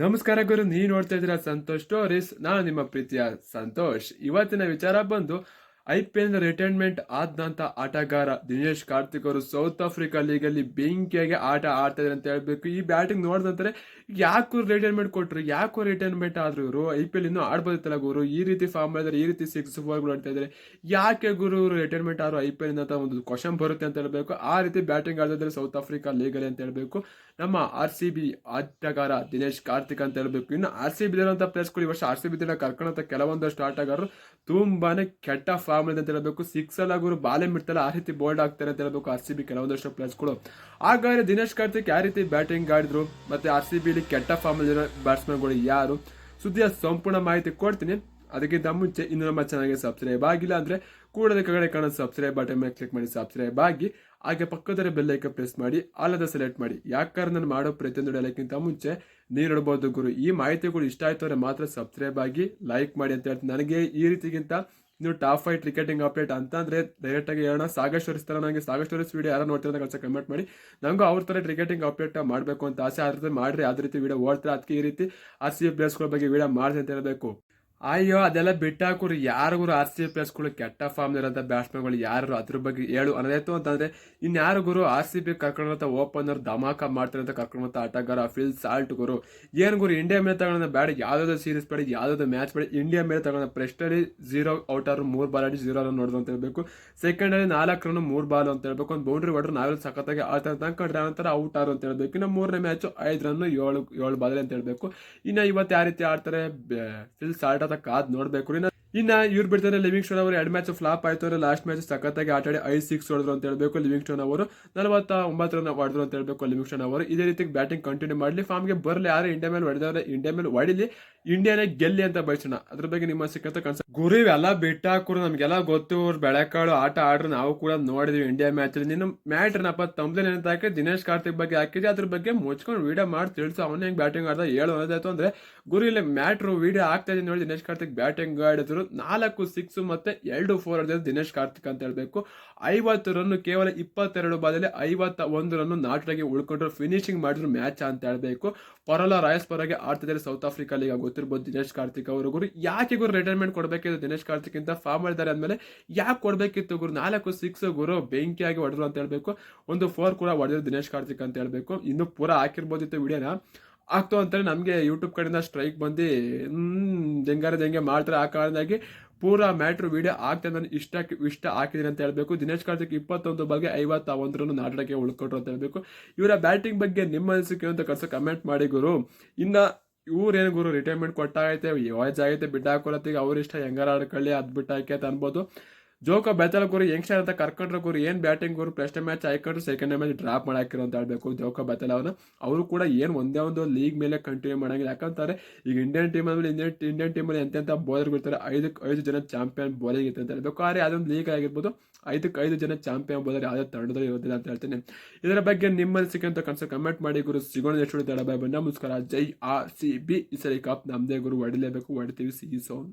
ನಮಸ್ಕಾರ ಗುರು ನೀವು ನೋಡ್ತಾ ಇದ್ದೀರಾ ಸಂತೋಷ್ ಸ್ಟೋರೀಸ್. ನಾನು ನಿಮ್ಮ ಪ್ರೀತಿಯ ಸಂತೋಷ್. ಇವತ್ತಿನ ವಿಚಾರ ಬಂದು ಐ ಪಿ ಎಲ್ ರಿಟೈರ್ಮೆಂಟ್ ಆದಂತ ಆಟಗಾರ ದಿನೇಶ್ ಕಾರ್ತಿಕ್ ಅವರು ಸೌತ್ ಆಫ್ರಿಕಾ ಲೀಗಲ್ಲಿ ಬೆಂಕಿಯಾಗಿ ಆಟ ಆಡ್ತಾ ಅಂತ ಹೇಳ್ಬೇಕು. ಈ ಬ್ಯಾಟಿಂಗ್ ನೋಡಿದಂತಾರೆ ಯಾಕೂ ರಿಟೈರ್ಮೆಂಟ್ ಕೊಟ್ಟರು ಯಾಕೋ ರಿಟೈರ್ಮೆಂಟ್ ಆದ್ರು ಇವರು? ಐ ಪಿ ಎಲ್ ಇನ್ನೂ ಆಡ್ಬೋದಿತ್ತಲ್ಲ ಗುರು? ಈ ರೀತಿ ಫಾರ್ಮ್ ಮಾಡಿದರೆ ಈ ರೀತಿ ಸಿಕ್ಸ್ ಫೋರ್ಗಳು ಆಡ್ತಾ ಇದ್ದಾರೆ ಯಾಕೆ ಗುರು ಇವರು ರಿಟೈರ್ಮೆಂಟ್ ಆದ್ರು ಐ ಪಿ ಎಲ್ ಅಂತ ಒಂದು ಕ್ವಶನ್ ಬರುತ್ತೆ ಅಂತ ಹೇಳ್ಬೇಕು. ಆ ರೀತಿ ಬ್ಯಾಟಿಂಗ್ ಆಡಿದ್ರೆ ಸೌತ್ ಆಫ್ರಿಕಾ ಲೀಗಲ್ಲಿ ಅಂತ ಹೇಳ್ಬೇಕು. ನಮ್ಮ ಆರ್ ಸಿ ಬಿ ಆಟಗಾರ ದಿನೇಶ್ ಕಾರ್ತಿಕ್ ಅಂತ ಹೇಳ್ಬೇಕು. ಇನ್ನು ಆರ್ ಸಿ ಬಿ ಪ್ಲೇಸ್ಗಳು ಈ ವರ್ಷ ಆರ್ ಸಿ ಬಿ ದಿನ ಕರ್ಕೊಂಡಂತ ಕೆಲವೊಂದಷ್ಟು ಆಟಗಾರರು ತುಂಬಾನೇ ಕೆಟ್ಟ ಫಾರ್ಮ್ ಇದೆ ಅಂತ ಹೇಳಬೇಕು ಸಿಕ್ಸ್ ಅಲ್ಲ ಗುರು ಬಾಲೆ ಮಿಡ್ತಲ್ಲ ಆ ರೀತಿ ಬೋಲ್ಡ್ ಆಗ್ತಾರೆ ಅಂತ ಹೇಳಬೇಕು ಆರ್ ಸಿ ಬಿ ಕೆಲವೊಂದಷ್ಟು ಪ್ಲೇಸ್ಗಳು ಹಾಗಾದ್ರೆ ದಿನೇಶ್ ಕಾರ್ತಿಕ್ ಯಾವ ರೀತಿ ಬ್ಯಾಟಿಂಗ್ ಆಡಿದ್ರು, ಮತ್ತೆ ಆರ್ ಸಿ ಬಿಲಿ ಕೆಟ್ಟ ಫಾರ್ಮ್ ಅಲ್ಲಿರೋ ಬ್ಯಾಟ್ಸ್ಮನ್ಗಳು ಯಾರು? ಸುದ್ದಿಯ ಸಂಪೂರ್ಣ ಮಾಹಿತಿ ಕೊಡ್ತೀನಿ. ಅದಕ್ಕಿಂತ ಮುಂಚೆ ಇನ್ನು ನಮ್ಮ ಚೆನ್ನಾಗಿ ಸಬ್ಸ್ಕ್ರೈಬ್ ಆಗಿಲ್ಲ ಅಂದ್ರೆ ಕೂಡಲೇ ಕಡೆ ಕಾಣೋ ಸಬ್ಸ್ಕ್ರೈಬ್ ಬಟನ್ ಮೇಲೆ ಕ್ಲಿಕ್ ಮಾಡಿ ಸಬ್ಸ್ಕ್ರೈಬ್ ಆಗಿ, ಹಾಗೆ ಪಕ್ಕದಲ್ಲಿ ಬೆಲ್ ಐಕನ್ ಪ್ರೆಸ್ ಮಾಡಿ ಆಲದ ಸೆಲೆಕ್ಟ್ ಮಾಡಿ. ಯಾಕಂದ್ರೆ ನಾನು ಮಾಡೋ ಪ್ರತಿಯೊಂದು ಹೇಳೋಕ್ಕಿಂತ ಮುಂಚೆ ನೀರಿಡ್ಬೋದು ಗುರು. ಈ ಮಾಹಿತಿಗಳು ಇಷ್ಟ ಆಯ್ತು ಅಂದ್ರೆ ಮಾತ್ರ ಸಬ್ಸ್ಕ್ರೈಬ್ ಆಗಿ ಲೈಕ್ ಮಾಡಿ ಅಂತ ಹೇಳ್ತೀನಿ. ನನಗೆ ಈ ರೀತಿಗಿಂತ ನೀವು ಟಾಪ್ ಫೈವ್ ಕ್ರಿಕೆಟಿಂಗ್ ಅಪ್ಡೇಟ್ ಅಂತ ಅಂದ್ರೆ ಡೈರೆಕ್ಟ್ ಆಗಿ ಹೇಳೋಣ. ಸಾಗೇಶ್ವರಿಸ್ ತರ ನನಗೆ ಸಾಗಸ್ಟ್ ವರಿಸ್ ವಿಡಿಯೋ ಯಾರು ನೋಡ್ತಿರೋ ಕೆಲಸ ಕಮೆಂಟ್ ಮಾಡಿ. ನನಗೂ ಅವ್ರ ತರ ಕ್ರಿಕೆಟಿಂಗ್ ಅಪ್ಡೇಟ್ ಮಾಡಬೇಕು ಅಂತ ಆಸೆ. ಆದ್ರೆ ಮಾಡ್ರಿ, ಅದೇ ರೀತಿ ವಿಡಿಯೋ ಓಡ್ತಾರೆ ಅದಕ್ಕೆ ಈ ರೀತಿ. ಆರ್ ಸಿ ಪ್ಲೇಸ್ಗಳ ಬಗ್ಗೆ ವಿಡಿಯೋ ಮಾಡ್ತೀನಿ ಅಂತ ಹೇಳಬೇಕು. ಅಯ್ಯೋ, ಅದೆಲ್ಲ ಬಿಟ್ಟಾಕುರು. ಯಾರಿಗೂ ಆರ್ ಸಿ ಪ್ಲೇಸ್ಗಳು ಕೆಟ್ಟ ಫಾರ್ಮ್ ಇರೋಂಥ ಬ್ಯಾಟ್ಸ್ಮನ್ಗಳು ಯಾರು ಅದ್ರ ಬಗ್ಗೆ ಹೇಳು ಅನ್ನೋದಾಯ್ತು ಅಂತಂದ್ರೆ ಇನ್ಯಾರು ಗುರು ಆರ್ ಸಿ ಬಿ ಕರ್ಕೊಂಡಂತ ಓಪನರ್ ಧಮಾಕ ಮಾಡ್ತಾರೆ ಅಂತ ಆಟಗಾರ ಫಿಲ್ ಸಾಲ್ಟ್ ಗುರು. ಏನು ಗುರು ಇಂಡಿಯಾ ಮೇಲೆ ತಗೊಂಡ ಬ್ಯಾಡ್ ಯಾವ್ದಾದ್ರು ಸೀರೀಸ್ ಬೇಡ, ಯಾವ್ದಾದ್ರು ಮ್ಯಾಚ್ ಬೇಡ ಇಂಡಿಯಾ ಮೇಲೆ ತಗೊಂಡ ಪ್ರೆಸ್ಟಲ್ಲಿ ಝೀರೋ ಔಟ್ ಆರು ಮೂರ್ ಬಾಲ್ ಆಡಿ ಜೀರೋ ರನ್ ನೋಡಿದ್ರು ಅಂತ ಹೇಳ್ಬೇಕು. ಸೆಕೆಂಡಲ್ಲಿ ನಾಲ್ಕು ರನ್ ಮೂರ್ ಬಾಲ್ ಅಂತ ಹೇಳ್ಬೇಕು. ಒಂದು ಬೌಂಡ್ರಿ ಹೊಡ್ರು ನಾವೆಲ್ಲ ಸಖತ್ತಾಗಿ ಆಡ್ತಾರೆ ಕಂಡ್ರೆ ನಂತರ ಔಟ್ ಆರು ಅಂತ ಹೇಳ್ಬೇಕು. ಇನ್ನು ಮೂರನೇ ಮ್ಯಾಚ್ ಐದು ರನ್ ಏಳು ಏಳು ಬಾಲ್ ಅಂತ ಹೇಳ್ಬೇಕು. ಇನ್ನು ಇವತ್ತು ಯಾವ ರೀತಿ ಆಡ್ತಾರೆ? ಫಿಲ್ ಸಾಲ್ಟ್ ಅಂತ ನೋಡ್ಬೇಕು. ಇನ್ನ ಇನ್ನ ಇವ್ರು ಬಿಡ್ತಾರೆ ಲಿವಿಂಗ್ ಸ್ಟೋನ್ ಅವರು ಎರಡು ಮ್ಯಾಚ್ ಫ್ಲಾಪ್ ಆಯ್ತು ಅವರು ಲಾಸ್ಟ್ ಮ್ಯಾಚ್ ಸಖತ್ತಾಗಿ ಆಟಾಡಿ ಐದು ಸಿಕ್ಸ್ ಹೊಡೆದ್ರು ಅಂತ ಹೇಳಬೇಕು ಲಿವಿಂಗ್ ಸ್ಟೋನ್ ಅವರು. ನಲವತ್ತ ಒಂಬತ್ತು ರನ್ ಹೊಡೆದ್ರು ಅಂತ ಹೇಳಬೇಕು ಲಿವಿಂಗ್ ಸ್ಟೋನ್ ಅವರು. ಇದೇ ರೀತಿ ಬ್ಯಾಟಿಂಗ್ ಕಂಟಿನ್ಯೂ ಮಾಡಲಿ. ಫಾರ್ಮ್ಗೆ ಬರಲಿ. ಯಾರು ಇಂಡಿಯಾ ಮೇಲೆ ಹೊಡೆದವ್ರೆ ಇಂಡಿಯಾ ಮೇಲೆ ಹೊಡಿಲಿ. ಇಂಡಿಯಾನೇ ಗೆಲ್ಲಿ ಅಂತ ಬಯಸೋಣ. ಅದ್ರ ಬಗ್ಗೆ ನಿಮ್ಮ ಸಿಕ್ಕಂತ ಕನ್ಸ ಗುರು, ಇವೆಲ್ಲ ಬಿಟ್ಟಾಕರು ನಮಗೆಲ್ಲ ಗೊತ್ತು. ಅವ್ರು ಬೆಳಕಾಳು ಆಟ ಆಡ್ರು ನಾವು ಕೂಡ ನೋಡಿದ್ವಿ ಇಂಡಿಯಾ ಮ್ಯಾಚ್ ಅಲ್ಲಿ. ನೀನು ಮ್ಯಾಟ್ ನಪ್ಪ ತಂಬ್ಲೇನ್ ಅಂತ ಹಾಕಿ ದಿನೇಶ್ ಕಾರ್ತಿಕ್ ಬಗ್ಗೆ ಹಾಕಿದ್ವಿ ಅದ್ರ ಬಗ್ಗೆ ಮುಚ್ಕೊಂಡು ವಿಡಿಯೋ ಮಾಡಿ ತಿಳಿಸು. ಅವನ ಹೆಂಗ್ ಬ್ಯಾಟಿಂಗ್ ಆಡ್ದ ಹೇಳೋದಾಯ್ತು ಅಂದ್ರೆ ಗುರು, ಇಲ್ಲಿ ಮ್ಯಾಟ್ರು ವೀಡಿಯೋ ಆಗ್ತಾ ಇದೆ ನೋಡಿ ದಿನೇಶ್ ಕಾರ್ತಿಕ್ ಬ್ಯಾಟಿಂಗ್ ಆಡಿದ್ರು. ನಾಲ್ಕು ಸಿಕ್ಸ್ ಮತ್ತೆ ಎರಡು ಫೋರ್ ಹೊಡೆದ್ರು ದಿನೇಶ್ ಕಾರ್ತಿಕ್ ಅಂತ ಹೇಳಬೇಕು. ಐವತ್ತು ರನ್ ಕೇವಲ ಇಪ್ಪತ್ತೆರಡು ಬಾದಲ್ಲಿ ಐವತ್ತ ಒಂದು ರನ್ ನಾಟಾಗಿ ಉಳ್ಕೊಂಡ್ರು. ಫಿನಿಶಿಂಗ್ ಮಾಡಿದ್ರು ಮ್ಯಾಚ್ ಅಂತ ಹೇಳಬೇಕು. ಪರಲ ರಾಯಸ್ ಪರಗೆ ಆಡ್ತಿದ್ದಾರೆ ಸೌತ್ ಆಫ್ರಿಕಾ ಲೀಗ್ ಗೊತ್ತಿರ್ಬೋದು ದಿನೇಶ್ ಕಾರ್ತಿಕ್ ಅವರು. ಗುರು, ಯಾಕೆ ಗುರು ರಿಟೈರ್ಮೆಂಟ್ ಕೊಡಬೇಕಿದ್ರು ದಿನೇಶ್ ಕಾರ್ತಿಕ್ ಅಂತ ಫಾರ್ಮ್ ಮಾಡಿದ್ದಾರೆ ಅಂದಮೇಲೆ ಯಾಕೆ ಕೊಡಬೇಕಿತ್ತು ಗುರು? ನಾಲ್ಕು ಸಿಕ್ಸ್ ಗುರು ಬೆಂಕಿಯಾಗಿ ಹೊಡೆದ್ರು ಅಂತ ಹೇಳಬೇಕು. ಒಂದು ಫೋರ್ ಕೂಡ ಹೊಡೆದ್ರು ದಿನೇಶ್ ಕಾರ್ತಿಕ್ ಅಂತ ಹೇಳಬೇಕು. ಇನ್ನು ಪೂರ ಹಾಕಿರ್ಬೋದಿತ್ತು ವಿಡಿಯೋನ. ಆಗ್ತು ಅಂತಾರೆ ನಮಗೆ ಯೂಟ್ಯೂಬ್ ಕಡೆಯಿಂದ ಸ್ಟ್ರೈಕ್ ಬಂದು ಹೆಂಗಾರ ಹೆಂಗೆ ಮಾಡ್ತಾರೆ. ಆ ಕಾರಣದಾಗಿ ಪೂರ ಮ್ಯಾಟ್ರ್ ವಿಡಿಯೋ ಆಗ್ತಾ ನಾನು ಇಷ್ಟ ಇಷ್ಟ ಹಾಕಿದ್ದೀನಿ ಅಂತ ಹೇಳಬೇಕು. ದಿನೇಶ್ ಕಾರ್ತಿಕ್ ಇಪ್ಪತ್ತೊಂದು ಬಗ್ಗೆ ಐವತ್ತ ಒಂದರನ್ನು ನಾಟಕಕ್ಕೆ ಉಳ್ಕೊಟ್ರು ಅಂತ ಹೇಳಬೇಕು. ಇವರ ಬ್ಯಾಟಿಂಗ್ ಬಗ್ಗೆ ನಿಮ್ಮ ಅನಿಸಿಕೆ ಅಂತ ಕಳ್ಸ ಕಮೆಂಟ್ ಮಾಡಿ ಗುರು. ಇನ್ನು ಇವ್ರೇನು ಗುರು? ರಿಟೈರ್ಮೆಂಟ್ ಕೊಟ್ಟಾಗೈತೆ ವಾಯ್ಸ್ ಆಗೈತೆ ಬಿಟ್ಟು ಹಾಕೊಳತ್ತೀಗ ಅವ್ರ ಇಷ್ಟ ಹೆಂಗಾರ ಆಡ್ಕೊಳ್ಳಿ ಅದು ಬಿಟ್ಟು ಅನ್ಬೋದು. ಜೋಕ ಬೆತ್ತಲ ಗುರು ಯಂಗ್ಸ್ಟರ್ ಅಂತ ಕರ್ಕೊಂಡ್ರೆ ಗುರು, ಏನ್ ಬ್ಯಾಟಿಂಗ್ ಗುರು ಫಸ್ಟ್ ಮ್ಯಾಚ್ ಆಯ್ಕೊಂಡ್ರೆ ಸೆಕೆಂಡ್ ಮ್ಯಾಚ್ ಡ್ರಾಪ್ ಮಾಡಾಕಿರೋ ಅಂತ ಹೇಳ್ಬೇಕು ಜೋಕ ಬೆತ್ತಲ ಅವನು. ಅವರು ಕೂಡ ಏನ್ ಒಂದೇ ಒಂದು ಲೀಗ್ ಮೇಲೆ ಕಂಟಿನ್ಯೂ ಮಾಡಂಗಿಲ್ಲ. ಯಾಕಂತಾರೆ ಈಗ ಇಂಡಿಯನ್ ಟೀಮ್ ಅಲ್ಲಿ ಇಂಡಿಯನ್ ಇಂಡಿಯನ್ ಅಲ್ಲಿ ಎಂತೆಂತ ಬೌಲರ್ ಇರ್ತಾರೆ ಐದು ಐದು ಜನ ಚಾಂಪಿಯನ್ ಬೌಲಿಂಗ್ ಇತ್ತು ಅಂತ ಹೇಳ್ಬೇಕು. ಆದ್ರೆ ಅದೊಂದು ಲೀಗ್ ಆಗಿರ್ಬೋದು ಐದಕ್ಕೆ ಐದು ಜನ ಚಾಂಪಿಯನ್ ಬೌಲರ್ ಯಾವುದೇ ತಂಡದಲ್ಲಿ ಇರೋದಿಲ್ಲ ಅಂತ ಹೇಳ್ತೀನಿ. ಇದರ ಬಗ್ಗೆ ನಿಮ್ಮಲ್ಲಿ ಸಿಕ್ಕಂತ ಕನಸು ಕಮೆಂಟ್ ಮಾಡಿ ಗುರು. ಸಿಗೋಣ ಎಷ್ಟು ತಡ ಬಾಯ್ ನಮಸ್ಕಾರ ಜೈ ಆರ್ ಸಿ ಬಿ. ಈ ಸರಿ ಕಪ್ ನಮ್ದೇ ಗುರು. ಹೊಡಿಲೇಬೇಕು. ಹೊಡಿತೀವಿ. ಸಿ ಸೋನ್